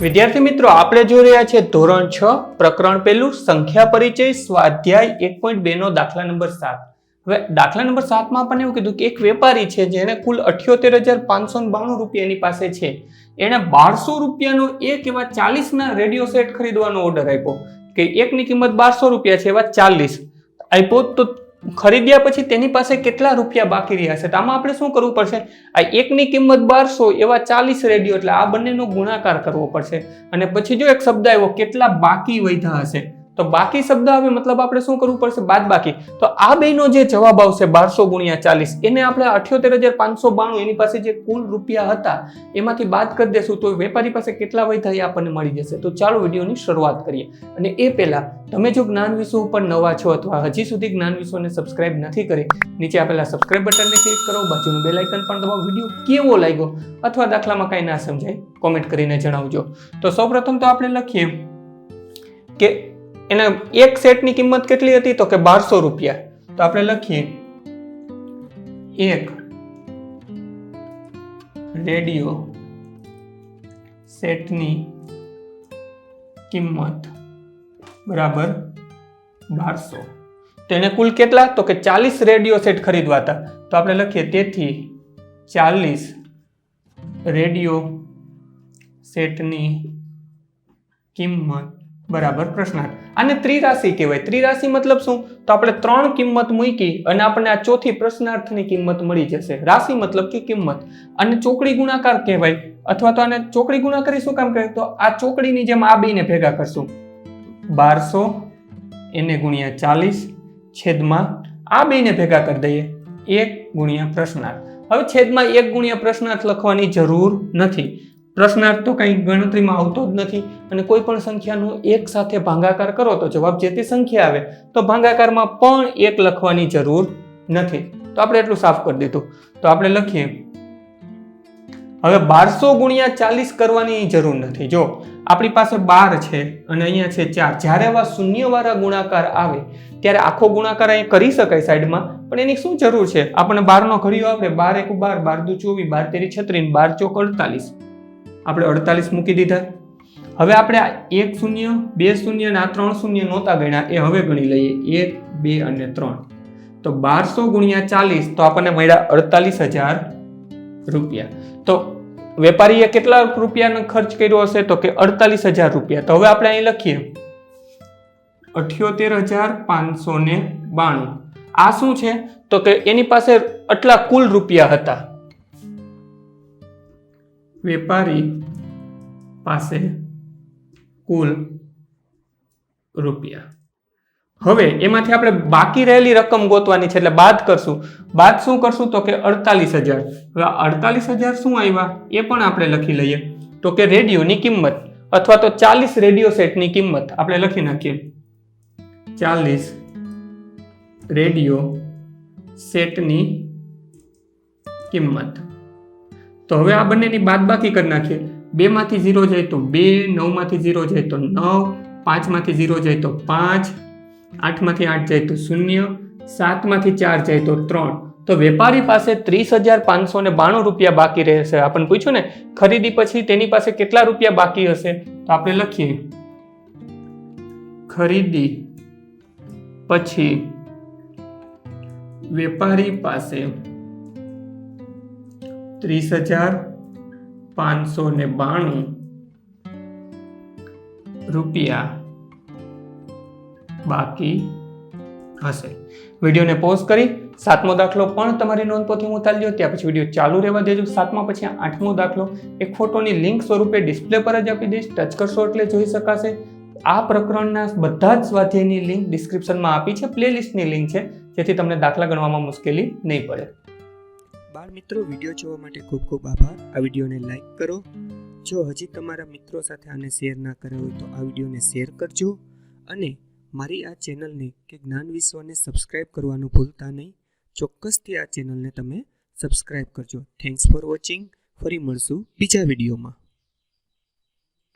વિદ્યાર્થી મિત્રો, આપણે જોઈ રહ્યા છે ધોરણ છ, પ્રકરણ પેલું સંખ્યા પરિચય, સ્વાધ્યાય એક પોઈન્ટ બે નો દાખલા નંબર સાત. હવે દાખલા નંબર સાતમાં આપણને એવું કીધું કે એક વેપારી છે જેને કુલ અઠ્યોતેર હજાર પાંચસો બાણું રૂપિયાની પાસે છે. એણે બારસો રૂપિયાનો એક એવા ચાલીસના રેડિયો સેટ ખરીદવાનો ઓર્ડર આપ્યો કે એકની કિંમત બારસો રૂપિયા છે એવા ચાલીસ. આપ્યો તો ખરીદ્યા પછી તેની પાસે કેટલા રૂપિયા બાકી રહ્યા છે? તો આમાં આપણે શું કરવું પડશે? આ એકની કિંમત બારસો, એવા ચાલીસ રેડિયો, એટલે આ બંનેનો ગુણાકાર કરવો પડશે. અને પછી જો એક શબ્દ આવ્યો, કેટલા બાકી વધ્યા હશે? તો બાકી શબ્દ આવે, મતલબ આપણે શું કરવું પડશે? બાદ બાકી તો આ બેનો જે જવાબ આવશે, બારસો ગુણ્યા ચાલીસ, એને આપણે અઠ્યોતેર હજાર પાંચસો બાણું એની પાસે જે કુલ રૂપિયા હતા, એમાંથી બાદ કરી દેશું, તો વેપારી પાસે કેટલા વય એ આપણને મળી જશે. તો ચાલો વિડીયોની શરૂઆત કરીએ. અને એ પહેલા, તમે જો જ્ઞાન વિશ્વ ઉપર નવા છો અથવા હજી સુધી જ્ઞાન વિશ્વને સબસ્ક્રાઇબ નથી કરી, નીચે આપેલા સબસ્ક્રાઇબ બટનને ક્લિક કરો, બાજુનું બેલ આઇકન પણ દબાવો. વીડિયો કેવો લાગ્યો અથવા દાખલામાં કાંઈ ના સમજાય કોમેન્ટ કરીને જણાવજો. તો સૌપ્રથમ તો આપણે લખીએ કે એના એક સેટની કિંમત કેટલી હતી? તો કે બારસો રૂપિયા. તો આપણે લખીએ. એક રેડિયો સેટની કિંમત બરાબર બારસો. તેને કુલ કેટલા? તો કે ચાલીસ રેડિયો સેટ ખરીદવા હતા. તો આપણે લખીએ, તેથી ચાલીસ રેડિયો સેટની કિંમત બરાબર પ્રશ્નાર્થ આને ત્રિરાશિ કહેવાય. ત્રિરાશિ મતલબ શું? તો આપણે ત્રણ કિંમત મૂકી અને આપણને આ ચોથી પ્રશ્નાર્થની કિંમત મળી જશે. રાશિ મતલબ કે કિંમત. અને ચોકડી ગુણાકાર કહેવાય. અથવા તો આને ચોકડી ગુણાકારી શું કામ કહેવાય? તો આ ચોકડીની જેમ આ બેને ભેગા કરશું. બારસો, એને ગુણ્યા ચાલીસ, છેદમાં આ બેને ભેગા કરી દઈએ. એક ગુણ્યા પ્રશ્નાર્થ. હવે છેદમાં એક ગુણ્યા પ્રશ્નાર્થ લખવાની જરૂર નથી. પ્રશ્નાર્થ તો કંઈ ગણતરીમાં આવતો જ નથી. અને કોઈ પણ સંખ્યાનો એક સાથે ભાગાકાર કરો તો જવાબ જે તે સંખ્યા આવે, તો ભાગાકારમાં પણ એક લખવાની જરૂર નથી. તો આપણે એટલું સાફ કરી દીધું. તો આપણે લખીએ. હવે બારસો ગુણ્યા ચાલીસ કરવાની જરૂર નથી. જો, આપણી પાસે બાર છે અને અહીંયા છે ચાર. જ્યારે આવા શૂન્યવાળા ગુણાકાર આવે, ત્યારે આખો ગુણાકાર અહીં કરી શકાય સાઈડમાં, પણ એની શું જરૂર છે? આપણને બારનો ઘડિયો આવે બાર એક બાર બાર દુ ચોવીસ, બાર તેરી છત્રીસ, બાર ચોક અડતાલીસ. આપણે અડતાલીસ મૂકી દીધા. હવે આપણે આ એક શૂન્ય, બે શૂન્ય અને આ ત્રણ શૂન્ય નહોતા ગણ્યા, એ હવે ગણી લઈએ. એક, બે અને ત્રણ. તો બારસો ગુણ્યા ચાલીસ, તો આપણને મળ્યા અડતાલીસ હજાર રૂપિયા. તો વેપારીએ કેટલા રૂપિયાનો ખર્ચ કર્યો હશે? તો કે અડતાલીસ હજાર રૂપિયા. તો હવે આપણે અહીં લખીએ. અઠ્યોતેર હજાર પાંચસો ને બાણું. આ શું છે? તો કે એની પાસે આટલા કુલ રૂપિયા હતા. વેપારી પાસે કુલ રૂપિયા. હવે એમાંથી આપણે બાકી રહેલી રકમ ગોતવાની છે એટલે બાદ કરશું. બાદ શું કરશું? તો કે અડતાલીસ હજાર. હવે અડતાલીસ હજાર શું આવ્યા એ પણ આપણે લખી લઈએ. તો કે રેડિયોની કિંમત અથવા તો ચાલીસ રેડિયો સેટની કિંમત આપણે લખી નાખીએ. ચાલીસ રેડિયો સેટની કિંમત. તો હવે આ બંનેની બાદબાકી કરી નાખીએ. બેમાંથી ઝીરો જાય તો બે, નવમાંથી ઝીરો જાય તો નવ, પાંચમાંથી ઝીરો જાય તો પાંચ, આઠમાંથી આઠ જાય તો શૂન્ય, સાતમાંથી ચાર જાય તો ત્રણ. તો વેપારી પાસે ત્રીસ હજાર પાંચસો ને બાણું રૂપિયા બાકી રહેશે. આપણને પૂછ્યું ને, ખરીદી પછી તેની પાસે કેટલા રૂપિયા બાકી હશે? તો આપણે લખીએ. ખરીદી પછી વેપારી પાસે ત્રીસ હજાર પાંચસો ને બાણું રૂપિયા બાકી હશે. વિડીયોને પોઝ કરી સાતમો દાખલો પણ તમારી નોંધપોથી ઉતારી લ્યો ત્યાં પછી વીડિયો ચાલુ રહેવા દેજો. સાતમા પછી આઠમો દાખલો. એક ફોટોની લિંક સ્વરૂપે ડિસ્પ્લે પર જ આપી દઈશ. ટચ કરશો એટલે જોઈ શકાશે. આ પ્રકરણના બધા જ સ્વાધ્યાયની લિંક ડિસ્ક્રિપ્શનમાં આપી છે. પ્લેલિસ્ટની લિંક છે. જેથી તમને દાખલા ગણવામાં મુશ્કેલી નહીં પડે. બાળ મિત્રો, વીડિયો જોવા માટે ખૂબ ખૂબ આભાર. આ વિડીયોને લાઈક કરો. જો હજી તમારા મિત્રો સાથે આને શેર ના કર્યો હોય તો આ વિડીયોને શેર કરજો. અને મારી આ ચેનલને કે જ્ઞાન વિશ્વને સબસ્ક્રાઇબ કરવાનું ભૂલતા નહીં. ચોક્કસથી આ ચેનલને તમે સબસ્ક્રાઇબ કરજો. થેન્ક્સ ફોર વોચિંગ ફરી મળશું બીજા વિડીયોમાં.